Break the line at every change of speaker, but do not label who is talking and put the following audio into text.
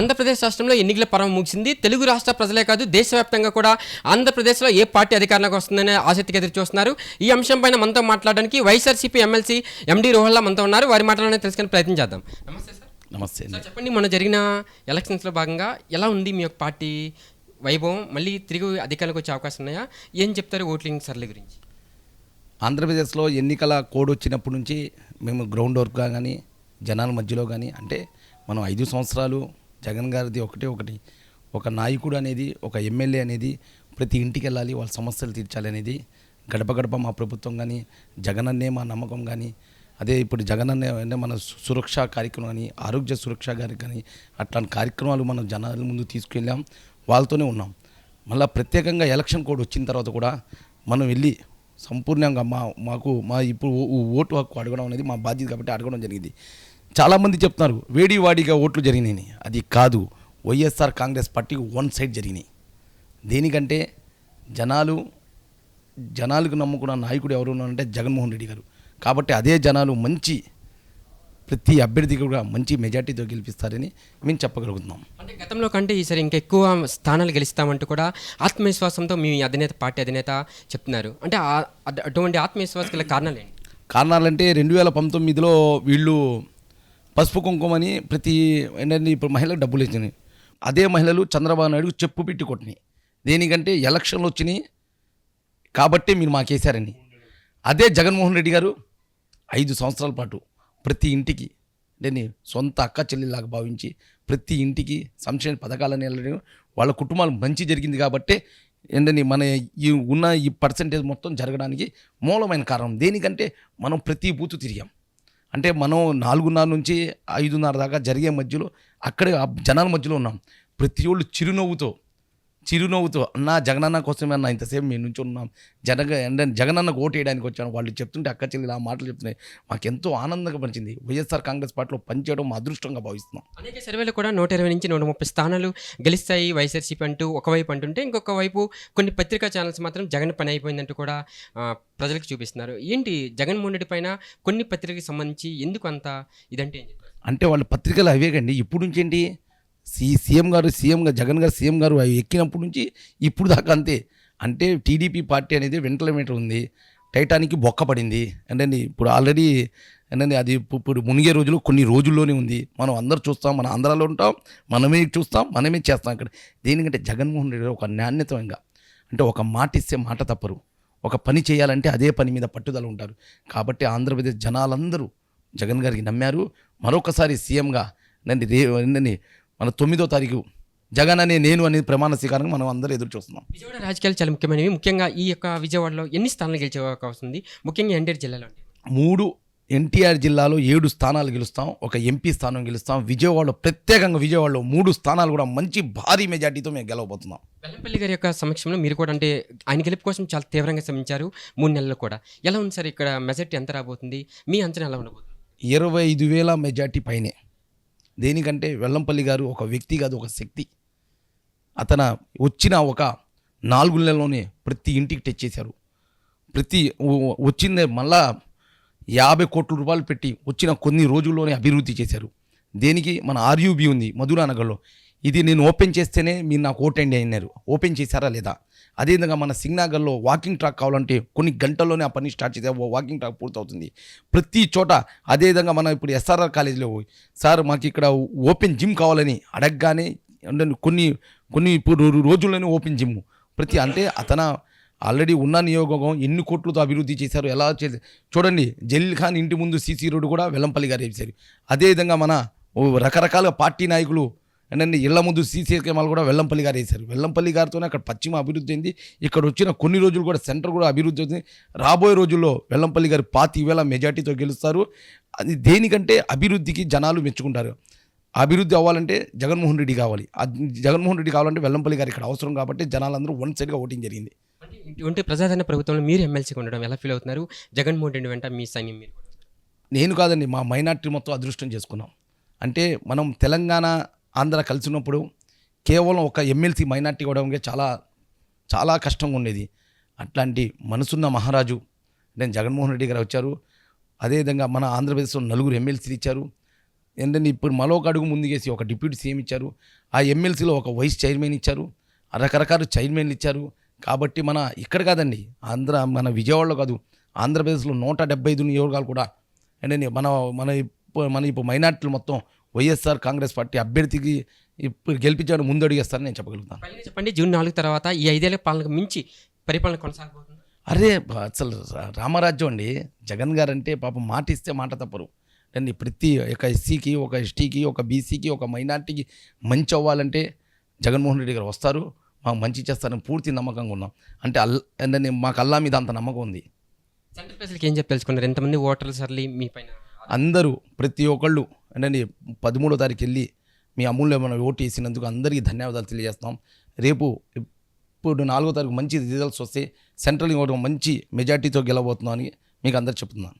ఆంధ్రప్రదేశ్ రాష్ట్రంలో ఎన్నికల పర్వం ముగిసింది. తెలుగు రాష్ట్ర ప్రజలే కాదు దేశవ్యాప్తంగా కూడా ఆంధ్రప్రదేశ్లో ఏ పార్టీ అధికారంలోకి వస్తుందనే ఆసక్తికి ఎదురు చూస్తున్నారు. ఈ అంశంపైన మనతో మాట్లాడడానికి వైఎస్ఆర్సీపీ ఎమ్మెల్సీ ఎండి రోహల్లా మనతో ఉన్నారు. వారి మాటలోనే తెలుసుకునే ప్రయత్నం చేద్దాం. నమస్తే సార్.
నమస్తే
చెప్పండి మొన్న జరిగిన ఎలక్షన్స్లో భాగంగా ఎలా ఉంది మీ యొక్క పార్టీ వైభవం? మళ్ళీ తిరిగి అధికారంలోకి వచ్చే అవకాశం ఉన్నాయా? ఏం చెప్తారు ఓటింగ్ సర్లే గురించి?
ఆంధ్రప్రదేశ్లో ఎన్నికల కోడ్ వచ్చినప్పటి నుంచి మేము గ్రౌండ్ వర్క్గా కానీ జనాల మధ్యలో కానీ అంటే మనం ఐదు సంవత్సరాలు జగన్ గారిది ఒకటే ఒకటి. ఒక నాయకుడు అనేది ఒక ఎమ్మెల్యే అనేది ప్రతి ఇంటికి వెళ్ళాలి వాళ్ళ సమస్యలు తీర్చాలి అనేది. గడప గడప మా ప్రభుత్వం కానీ జగన్ అన్నే మా నమ్మకం కానీ అదే ఇప్పుడు జగన్ అన్నే మన సురక్ష కార్యక్రమం కానీ ఆరోగ్య సురక్ష గారి కానీ అట్లాంటి కార్యక్రమాలు మనం జనాల ముందు తీసుకెళ్ళాం వాళ్ళతోనే ఉన్నాం. మళ్ళీ ప్రత్యేకంగా ఎలక్షన్ కోడ్ వచ్చిన తర్వాత కూడా మనం వెళ్ళి సంపూర్ణంగా మా మాకు మా ఇప్పుడు ఓ- ఓటు హక్కు అడగడం అనేది మా బాధ్యత కాబట్టి అడగడం జరిగింది. చాలామంది చెప్తున్నారు వేడివాడిగా ఓట్లు జరిగినాయి. అది కాదు వైఎస్ఆర్ కాంగ్రెస్ పార్టీకి వన్ సైడ్ జరిగినాయి. దేనికంటే జనాలు జనాలకు నమ్ముకున్న నాయకుడు ఎవరు ఉన్నారంటే జగన్మోహన్ రెడ్డి గారు. కాబట్టి అదే జనాలు మంచి ప్రతి అభ్యర్థికి కూడా మంచి మెజార్టీతో గెలిపిస్తారని మేము చెప్పగలుగుతున్నాం.
అంటే గతంలో కంటే ఈసారి ఇంకా ఎక్కువ స్థానాలు గెలుస్తామంటూ కూడా ఆత్మవిశ్వాసంతో మీ అధినేత పార్టీ అధినేత చెప్తున్నారు. అంటే అటు- అటువంటి ఆత్మవిశ్వాసం గల కారణాలు ఏంటి?
కారణాలంటే రెండు వేల పంతొమ్మిదిలో వీళ్ళు పసుపు కుంకుమని ప్రతి ఏంటంటే ఇప్పుడు మహిళలకు డబ్బులు ఇచ్చినాయి. అదే మహిళలు చంద్రబాబు నాయుడు చెప్పు పెట్టి కొట్టినాయి. దేనికంటే ఎలక్షన్లు వచ్చినాయి కాబట్టి మీరు మాకేశారని అదే జగన్మోహన్ రెడ్డి గారు ఐదు సంవత్సరాల పాటు ప్రతి ఇంటికి నేను సొంత అక్క చెల్లిలాగా భావించి ప్రతి ఇంటికి సంక్షేమ పథకాలని వెళ్ళడం వాళ్ళ కుటుంబాలు మంచి జరిగింది కాబట్టే ఏంటని మన ఈ ఉన్న ఈ పర్సంటేజ్ మొత్తం జరగడానికి మూలమైన కారణం. దేనికంటే మనం ప్రతి బూతు తిరిగాం. అంటే మనం నాలుగున్నర నుంచి ఐదున్నర దాకా జరిగే మధ్యలో అక్కడే ఆ జనాల మధ్యలో ఉన్నాం. ప్రతి ఒళ్ళు చిరునవ్వుతో చిరునవ్వుతో అన్న జగనన్న కోసమే అన్న ఇంతసేపు మేము నుంచి ఉన్నాం. జనగ అంటే జగనన్నకు ఓటు వేయడానికి వచ్చాను. వాళ్ళు చెప్తుంటే అక్క చెల్లి ఆ మాటలు చెప్తున్నాయి. మాకెంతో ఆనందంగా పంచింది వైఎస్ఆర్ కాంగ్రెస్ పార్టీలో పనిచేయడం మా అదృష్టంగా భావిస్తున్నాం.
అనేక సర్వేలు కూడా నూట ఇరవై నుంచి నూట ముప్పై స్థానాలు గెలుస్తాయి. వైఎస్ఆర్సీపీ అంటూ ఒకవైపు అంటుంటే ఇంకొక వైపు కొన్ని పత్రికా ఛానల్స్ మాత్రం జగన్ పని అయిపోయిందంటూ కూడా ప్రజలకు చూపిస్తున్నారు. ఏంటి జగన్మోహన్ రెడ్డి పైన కొన్ని పత్రికలకు సంబంధించి ఎందుకు అంత ఇదంటే
అంటే వాళ్ళ పత్రికలు అవేగండి. ఇప్పుడు నుంచి ఏంటి? సీ సీఎం గారు సీఎంగా జగన్ గారు సీఎం గారు అవి ఎక్కినప్పటి నుంచి ఇప్పుడు దాకా అంతే. అంటే టీడీపీ పార్టీ అనేది వెంటిలేమీటర్ ఉంది. టైటానికి బొక్క పడింది. అంటే ఇప్పుడు ఆల్రెడీ ఏంటంటే అది ఇప్పుడు మునిగే రోజులు కొన్ని రోజుల్లోనే ఉంది. మనం అందరూ చూస్తాం మన ఆంధ్రాలో ఉంటాం మనమే చూస్తాం మనమే చేస్తాం ఇక్కడ దేనికంటే జగన్మోహన్ రెడ్డి గారు ఒక నాణ్యతంగా అంటే ఒక మాట ఇస్తే మాట తప్పరు. ఒక పని చేయాలంటే అదే పని మీద పట్టుదల ఉంటారు. కాబట్టి ఆంధ్రప్రదేశ్ జనాలందరూ జగన్ గారికి నమ్మారు. మరొకసారి సీఎంగా నండి రే నన్ను మన తొమ్మిదో తారీఖు జగన్ అనే నేను అనే ప్రమాణ స్వీకారంగా మనం అందరూ ఎదురు చూస్తున్నాం.
విజయవాడ రాజకీయాలు చాలా ముఖ్యమైనవి. ముఖ్యంగా ఈ యొక్క విజయవాడలో ఎన్ని స్థానాలు గెలిచే అవకాశం ఉంది? ముఖ్యంగా ఎన్టీఆర్ జిల్లాలో
మూడు ఎన్టీఆర్ జిల్లాలో ఏడు స్థానాలు గెలుస్తాం ఒక ఎంపీ స్థానం గెలుస్తాం. విజయవాడలో ప్రత్యేకంగా విజయవాడలో మూడు స్థానాలు కూడా మంచి భారీ మెజార్టీతో మేము గెలవబోతున్నాం.
వెల్లంపల్లి గారి యొక్క సమక్షంలో మీరు కూడా అంటే ఆయన గెలుపు కోసం చాలా తీవ్రంగా శ్రమించారు మూడు నెలలు కూడా. ఎలా ఉంది సార్ ఇక్కడ మెజార్టీ ఎంత రాబోతుంది? మీ అంచనా ఎలా ఉండబోతుంది?
ఇరవై ఐదు వేల మెజార్టీ పైనే. దేనికంటే వెల్లంపల్లి గారు ఒక వ్యక్తి కాదు ఒక శక్తి. అతను వచ్చిన ఒక నాలుగు నెలలోనే ప్రతి ఇంటికి టచ్ చేశారు ప్రతి వచ్చిందే మళ్ళా యాభై కోట్ల రూపాయలు పెట్టి వచ్చిన కొన్ని రోజుల్లోనే అభివృద్ధి చేశారు. దేనికి? మన ఆర్యూబీ ఉంది మధురానగర్లో. ఇది నేను ఓపెన్ చేస్తేనే మీరు నాకు ఓటండి అయినారు ఓపెన్ చేశారా లేదా? అదేవిధంగా మన సింగ్నాగర్లో వాకింగ్ ట్రాక్ కావాలంటే కొన్ని గంటల్లోనే ఆ పని స్టార్ట్ చేస్తే వాకింగ్ ట్రాక్ పూర్తవుతుంది. ప్రతి చోట అదేవిధంగా మనం ఇప్పుడు ఎస్ఆర్ఆర్ కాలేజీలో పోయి, సార్ మాకు ఇక్కడ ఓపెన్ జిమ్ కావాలని అడగగానే కొన్ని కొన్ని ఇప్పుడు రోజుల్లోనే ఓపెన్ జిమ్ ప్రతి అంటే అతను ఆల్రెడీ ఉన్న నియోగం ఎన్ని కోట్లతో అభివృద్ధి చేశారు ఎలా చేసి చూడండి జలీల్ ఖాన్ ఇంటి ముందు సీసీ రోడ్డు కూడా వెల్లంపల్లి గారు వేశారు అదేవిధంగా మన ఓ రకరకాల పార్టీ నాయకులు ఏంటంటే ఇళ్ళ ముందు సీసీ కెమాలు కూడా వెల్లంపల్లి గారు వేశారు. వెల్లంపల్లి గారితోనే అక్కడ పశ్చిమ అభివృద్ధి అయింది. ఇక్కడ వచ్చిన కొన్ని రోజులు కూడా సెంటర్ కూడా అభివృద్ధి అవుతుంది. రాబోయే రోజుల్లో వెల్లంపల్లి గారు పాతి వేల మెజార్టీతో గెలుస్తారు. అది దేనికంటే అభివృద్ధికి జనాలు మెచ్చుకుంటారు. అభివృద్ధి అవ్వాలంటే జగన్మోహన్ రెడ్డి కావాలి. జగన్మోహన్ రెడ్డి కావాలంటే వెల్లంపల్లి గారు ఇక్కడ అవసరం కాబట్టి జనాలందరూ వన్ సైడ్గా ఓటింగ్ జరిగింది.
అంటే ఇటువంటి ప్రజాదరణ ప్రభుత్వంలో మీరు ఎమ్మెల్సీగా ఉండడం ఎలా ఫీల్ అవుతున్నారు? జగన్మోహన్ రెడ్డి వెంట మీ సైన్యం మీరు.
నేను కాదండి మా మైనార్టీ మొత్తం అదృష్టం చేసుకున్నాం. అంటే మనం తెలంగాణ ఆంధ్ర కలిసినప్పుడు కేవలం ఒక ఎమ్మెల్సీ మైనార్టీ కూడా చాలా చాలా కష్టంగా ఉండేది. అట్లాంటి మనసున్న మహారాజు నేను జగన్మోహన్ రెడ్డి గారు వచ్చారు. అదేవిధంగా మన ఆంధ్రప్రదేశ్లో నలుగురు ఎమ్మెల్సీలు ఇచ్చారు. ఏంటంటే ఇప్పుడు మరో ఒక అడుగు ముందుకేసి ఒక డిప్యూటీ సీఎం ఇచ్చారు. ఆ ఎమ్మెల్సీలో ఒక వైస్ చైర్మన్ ఇచ్చారు. రకరకాల చైర్మన్లు ఇచ్చారు. కాబట్టి మన ఇక్కడ కాదండి ఆంధ్ర మన విజయవాడలో కాదు ఆంధ్రప్రదేశ్లో నూట డెబ్బై ఐదు నియోజకాలు కూడా. అంటే మన మన ఇప్పుడు మన ఇప్పుడు మైనార్టీలు మొత్తం వైఎస్ఆర్ కాంగ్రెస్ పార్టీ అభ్యర్థికి ఇప్పుడు గెలిపించడం ముందు అడిగేస్తారని నేను చెప్పగలుగుతాను.
చెప్పండి జూన్ నాలుగు తర్వాత ఈ ఐదేళ్ళ పాలనకు మించి పరిపాలన కొనసాగబోతుంది?
అరే అసలు రామరాజ్యం అండి. జగన్ గారు అంటే పాపం మాట ఇస్తే మాట తప్పరు. అండి ప్రతి ఒక ఎస్సీకి ఒక ఎస్టీకి ఒక బీసీకి ఒక మైనార్టీకి మంచి అవ్వాలంటే జగన్మోహన్ రెడ్డి గారు వస్తారు. మాకు మంచి చేస్తారని పూర్తి నమ్మకంగా ఉన్నాం. అంటే అల్ అంటే మాకు అల్లా మీద అంత నమ్మకం ఉంది.
సెంట్రల్ ప్రజలకు ఏం చెప్పి తెలుసుకున్నారు ఎంతమంది ఓటర్లు సర్లీ మీ పైన?
అందరూ ప్రతి ఒక్కళ్ళు అంటే పదమూడో తారీఖు వెళ్ళి మీ అమూల్యమైన ఓటు వేసినందుకు అందరికీ ధన్యవాదాలు తెలియజేస్తాం రేపు ఇప్పుడు నాలుగో తారీఖు మంచి రిజల్ట్స్ వస్తే సెంట్రల్ ఇంకోటి మంచి మెజార్టీతో గెలవబోతున్నాం అని మీకు అందరు చెప్తున్నాను.